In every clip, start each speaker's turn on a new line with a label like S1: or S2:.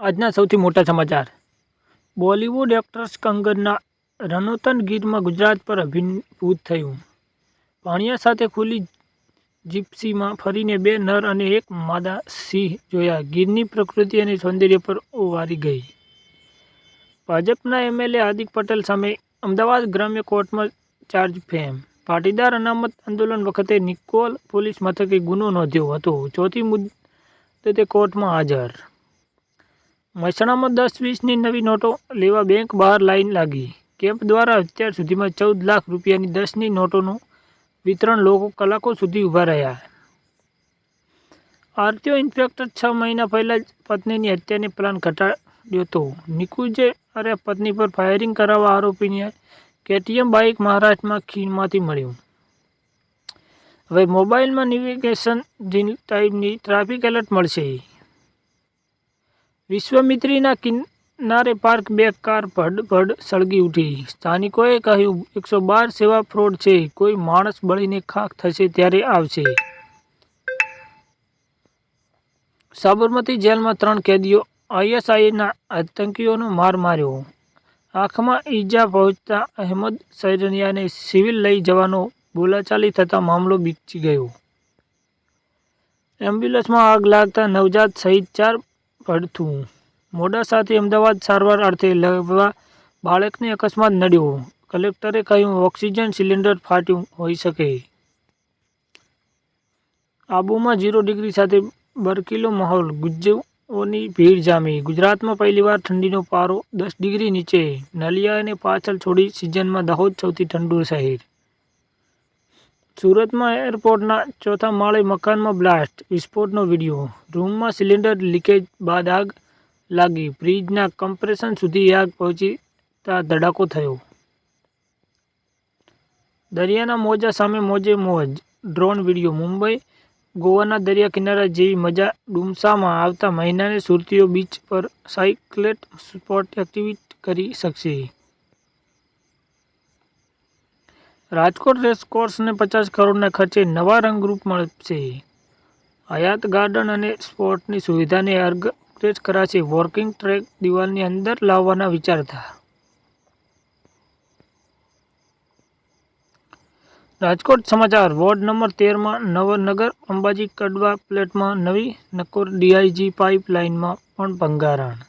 S1: આજના સૌથી મોટા સમાચાર. બોલિવૂડ એક્ટ્રેસ કંગના રનૌતન ગીરમાં ગુજરાત પર અભિભૂત થયું. પાણિયા સાથે ખુલ્લી જીપ્સીમાં ફરીને બે નર અને એક માદા સિંહ જોયા. ગીરની પ્રકૃતિ અને સૌંદર્ય પર ઓવારી ગઈ. ભાજપના એમએલએ હાર્દિક પટેલ સામે અમદાવાદ ગ્રામ્ય કોર્ટમાં ચાર્જ ફેમ. પાટીદાર અનામત આંદોલન વખતે નિકોલ પોલીસ મથકે ગુનો નોંધ્યો હતો. ચોથી મુદ્દતે કોર્ટમાં હાજર. મહેસાણામાં દસ વીસની નવી નોટો લેવા બેંક બહાર લાઈન લાગી. કેમ્પ દ્વારા અત્યાર સુધીમાં ચૌદ લાખ રૂપિયાની દસની નોટોનું વિતરણ લોકો કલાકો સુધી ઊભા રહ્યા. આરટીઓ ઇન્સ્પેક્ટર છ મહિના પહેલાં જ પત્નીની હત્યાની પ્લાન ઘટાડ્યો હતો. નિકુંજે અરે પત્ની પર ફાયરિંગ કરાવવા આરોપીને કેટીએમ બાઇક મહારાષ્ટ્રમાં ખીણમાંથી મળ્યું. હવે મોબાઈલમાં નેવિગેશન ટાઈપની ટ્રાફિક એલર્ટ મળશે. વિશ્વામિત્રીના કિનારે પાર્ક બે કાર ભડભડ સળગી ઉઠી. સ્થાનિકોએ કહ્યું, એકસો બાર સેવા ફ્રોડ છે. કોઈ માણસ બળીને ખાખ થશે ત્યારે આવશે. સાબરમતી જેલમાં ત્રણ કેદીઓ, આઈએસઆઈના આતંકીઓનો માર માર્યો. આંખમાં ઈજા પહોંચતા અહેમદ સૈરનિયાને સિવિલ લઈ જવાનો બોલાચાલી થતાં મામલો બીચી ગયો. એમ્બ્યુલન્સમાં આગ લાગતા નવજાત સહિત ચાર પડથું મોડાસાથી અમદાવાદ સારવાર અર્થે લેવા બાળકને અકસ્માત નડ્યો. કલેક્ટરે કહ્યું, ઓક્સિજન સિલિન્ડર ફાટ્યું હોઈ શકે. આબુમાં ઝીરો ડિગ્રી સાથે બરકીલો માહોલ. ગુજ્જોની ભીડ જામી. ગુજરાતમાં પહેલીવાર ઠંડીનો પારો દસ ડિગ્રી નીચે. નલિયાને પાછળ છોડી સિઝનમાં દાહોદ સૌથી ઠંડુ શહેર. સુરતમાં એરપોર્ટના ચોથા માળે મકાનમાં બ્લાસ્ટ, વિસ્ફોટનો વીડિયો. રૂમમાં સિલિન્ડર લીકેજ બાદ આગ લાગી. ફ્રીજના કમ્પ્રેશન સુધી આગ પહોંચીતા ધડાકો થયો. દરિયાના મોજા સામે મોજે મોજ. Drone video. મુંબઈ ગોવાના દરિયા કિનારા જેવી મજા ડુમસામાં આવતા મહિનાને સુરતીઓ બીચ પર સાયકલેટ સ્પોટ એક્ટિવિટી કરી શકશે. રાજકોટ રેસકોર્સને પચાસ કરોડના ખર્ચે નવા રંગરૂપ મળશે. હયાત ગાર્ડન અને સ્પોર્ટની સુવિધાને અપગ્રેડ કરાશે. વોર્કિંગ ટ્રેક દિવાલની અંદર લાવવાના વિચારતા રાજકોટ સમાચાર. વોર્ડ નંબર તેરમાં નવનગર અંબાજી કડવા પ્લેટમાં નવી નકોર ડીઆઈજી પાઇપલાઇનમાં પણ ભંગારણ.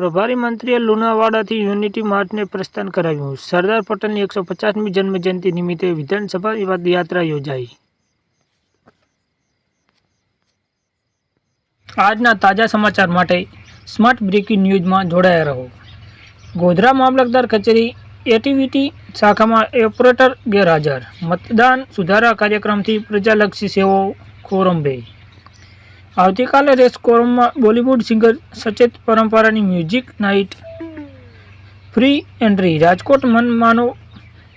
S1: પ્રભારી મંત્રીએ લુણાવાડાથી યુનિટી માર્ચને પ્રસ્થાન કરાવ્યું. સરદાર પટેલની એકસો પચાસમી જન્મજયંતિ નિમિત્તે વિધાનસભા યાત્રા યોજાઈ. આજના તાજા સમાચાર માટે સ્માર્ટ બ્રેકિંગ ન્યૂઝમાં જોડાયા રહો. ગોધરા મામલતદાર કચેરી એટીવીટી શાખામાં ઓપરેટર ગેરહાજર. મતદાન સુધારા કાર્યક્રમથી પ્રજાલક્ષી સેવાઓ ખોરંભે. આવતીકાલે race કોરમમાં Bollywood singer Sachet પરંપરાની music night free entry Rajkot મનમાનો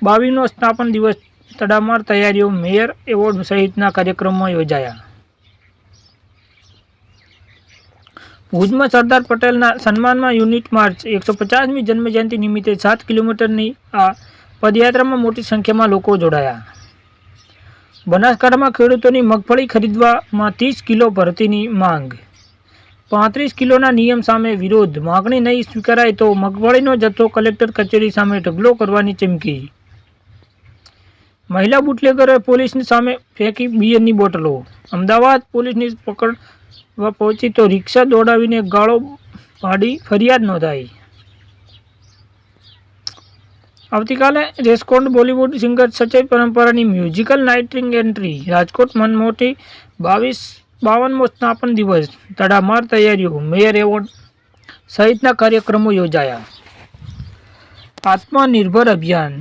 S1: બાવીનો સ્થાપન દિવસ, તડામાર તૈયારીઓ, મેયર એવોર્ડ સહિતના કાર્યક્રમમાં યોજાયા. ભુજમાં સરદાર પટેલના સન્માનમાં યુનિટ માર્ચ, એકસો પચાસમી જન્મજયંતિ નિમિત્તે સાત કિલોમીટરની આ પદયાત્રામાં મોટી સંખ્યામાં લોકો જોડાયા. બનાસકાંઠામાં ખેડૂતોની મગફળી ખરીદવામાં ત્રીસ કિલો ભરતીની માંગ. પાંત્રીસ કિલોના નિયમ સામે વિરોધ. માગણી નહીં સ્વીકારાય તો મગફળીનો જથ્થો કલેક્ટર કચેરી સામે ઢગલો કરવાની ચીમકી. મહિલા બુટલેગરોએ પોલીસની સામે ફેંકી બિયરની બોટલો. અમદાવાદ પોલીસની પકડવા પહોંચી તો રિક્ષા દોડાવીને ગાળો પાડી ફરિયાદ નોંધાઈ. આવતીકાલે રેસકોન્ડ બોલિવૂડ સિંગર સચય પરંપરાની મ્યુઝિકલ નાઇટિંગ એન્ટ્રી, રાજકોટ મનમોટી બાવીસ બાવનમો સ્થાપન દિવસ, તડામાર તૈયારીઓ, મેયર એવોર્ડ સહિતના કાર્યક્રમો યોજાયા. આત્મનિર્ભર અભિયાન,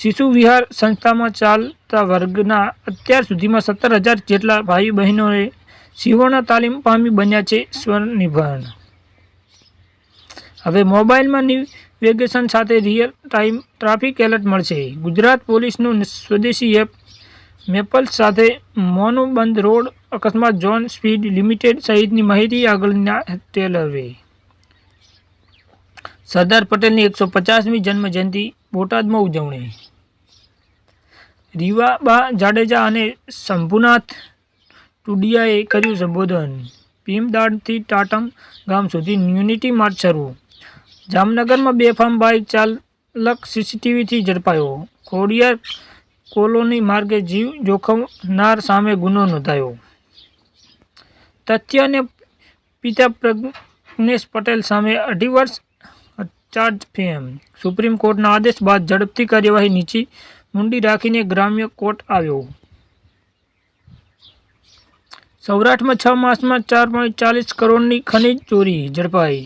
S1: શિશુ વિહાર સંસ્થામાં ચાલતા વર્ગના અત્યાર સુધીમાં સત્તર હજાર જેટલા ભાઈ બહેનોએ શિવોના તાલીમ પામી બન્યા છે સ્વનિર્ભર. હવે મોબાઈલમાં નેવિગેશન સાથે રિયલ ટાઈમ ટ્રાફિક એલર્ટ મળશે. ગુજરાત પોલીસનું સ્વદેશી એપ મેપલ સાથે મોનુબંધ રોડ અકસ્માત ઝોન સ્પીડ લિમિટેડ સહિતની માહિતી આગળના ટેલરવે સરદાર પટેલની એકસો પચાસમી જન્મજયંતિ બોટાદમાં ઉજવણી. રીવાબા જાડેજા અને શંભુનાથ ટુડિયાએ કર્યું સંબોધન. ભીમદાડથી ટાટમ ગામ સુધી યુનિટી માર્ચ શરૂ જામનગરમાં બેફામ બાઇક ચાલક સીસીટીવીથી ઝડપાયો. ખોડિયાર કોલોની માર્ગે જીવ જોખમનાર સામે ગુનો નોંધાયો. તથ્ય અને પિતા પ્રજ્ઞેશ પટેલ સામે અઢી વર્ષ ચાર્જ ફેમ સુપ્રીમ કોર્ટના આદેશ બાદ ઝડપથી કાર્યવાહી નીચી મુંડી રાખીને ગ્રામ્ય કોર્ટ આવ્યો. સૌરાષ્ટ્રમાં છ માસમાં ચાર પોઈન્ટ ચાલીસ કરોડની ખનીજ ચોરી ઝડપાઈ.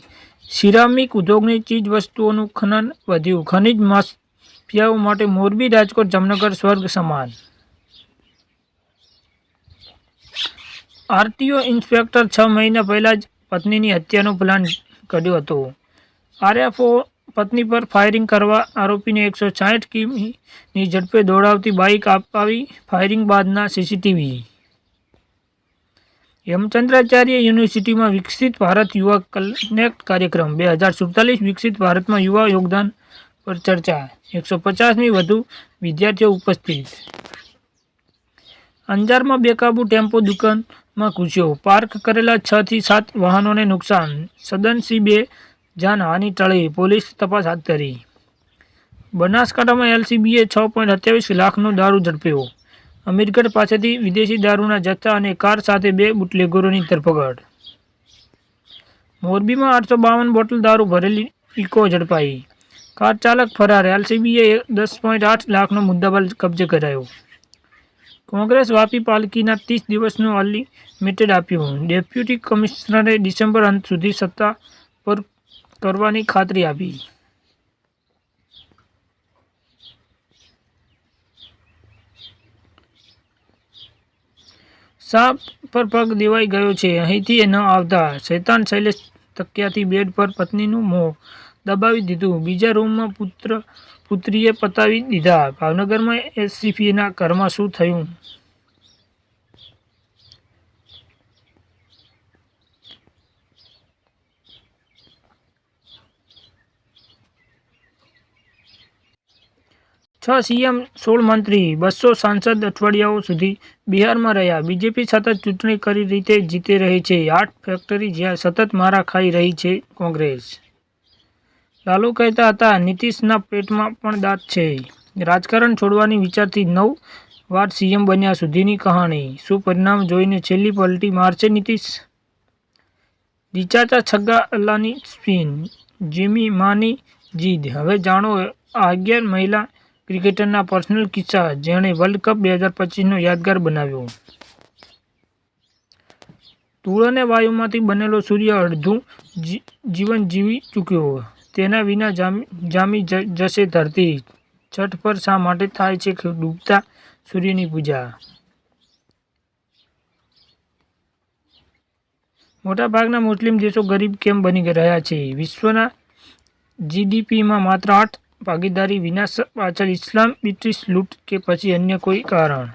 S1: સિરામિક ઉદ્યોગની ચીજ વસ્તુઓનું ખનન વધ્યું. ખનીજ માફિયાઓ માટે મોરબી, રાજકોટ, જામનગર સ્વર્ગ સમાન. આરટીઓ ઇન્સ્પેક્ટર છ મહિના પહેલાં જ પત્નીની હત્યાનો પ્લાન કર્યો હતો. આરએફઓ પત્ની પર ફાયરિંગ કરવા આરોપીને એકસો સાઠ કિમીની ઝડપે દોડાવતી બાઇક અપાવી ફાયરિંગ બાદના સીસીટીવી હેમચંદ્રાચાર્ય યુનિવર્સિટીમાં વિકસિત ભારત યુવા કનેક્ટ કાર્યક્રમ બે હજાર સુડતાલીસ વિકસિત ભારતમાં યુવા યોગદાન પર ચર્ચા. એકસો પચાસની વધુ વિદ્યાર્થીઓ ઉપસ્થિત. અંજારમાં બેકાબુ ટેમ્પો દુકાનમાં ઘૂસ્યો. પાર્ક કરેલા છ થી સાત વાહનોને નુકસાન. સદનસીબે જાનહાની ટળી. પોલીસ તપાસ હાથ ધરી. બનાસકાંઠામાં એલસીબીએ છ પોઈન્ટ સત્યાવીસ લાખનો દારૂ ઝડપ્યો. અમીરગઢ પાસેથી વિદેશી દારૂના જથ્થા અને કાર સાથે બે બુટલેગોરોની ધરપકડ. મોરબીમાં આઠસો બાવન બોટલ દારૂ ભરેલી ઇકો ઝડપાઈ. કાર ચાલક ફરાર, એલસીબીએ દસ પોઈન્ટ આઠ લાખનો મુદ્દાબલ કબજે કરાયો. કોંગ્રેસ વાપી પાલકીના ત્રીસ દિવસનું અનલિમિટેડ આપ્યું. ડેપ્યુટી કમિશનરે ડિસેમ્બર અંત સુધી સત્તા પર કરવાની ખાતરી આપી. સાપ પર પગ દેવાઈ ગયો છે. અહીંથી ન આવતા. શૈતાન શૈલેષ તકિયાથી બેડ પર પત્નીનું મોં દબાવી દીધું. બીજા રૂમમાં પુત્ર પુત્રીએ પતાવી દીધા. ભાવનગરમાં એસસીપીના ઘરમાં શું થયું? છ સીએમ, સોળ મંત્રી, બસો સાંસદ અઠવાડિયાઓ સુધી બિહારમાં રહ્યા. બીજેપી સતત ચૂંટણી કરી રીતે જીતી રહી છે. આઠ ફેક્ટરી જ્યાં સતત મારા ખાઈ રહી છે કોંગ્રેસ. લાલુ કહેતા હતા, નીતિશના પેટમાં પણ દાંત છે. રાજકારણ છોડવાની વિચારથી નવ વાર સીએમ બન્યા સુધીની કહાણી. શું પરિણામ જોઈને છેલ્લી પલટી મારશે નીતિશ? રિચાચા છગ્ગા અલ્લાની સ્પિન, જીમી માની જીદ. હવે જાણો આ અગિયાર મહિલા ક્રિકેટરના પર્સનલ કિસ્સા જેણે વર્લ્ડ કપ બે હજાર પચીસનો યાદગાર બનાવ્યો. ધૂળ અને વાયુમાંથી બનેલો સૂર્ય અડધું જીવન જીવી ચૂક્યો. તેના વિના જામી જશે ધરતી. છઠ પર શા માટે થાય છે ડૂબતા સૂર્યની પૂજા? મોટાભાગના મુસ્લિમ દેશો ગરીબ કેમ બની રહ્યા છે? વિશ્વના જીડીપીમાં માત્ર આઠ ભાગીદારી વિનાશ પાછળ ઇસ્લામ બ્રિટિશ લૂંટ કે પછી અન્ય કોઈ કારણ.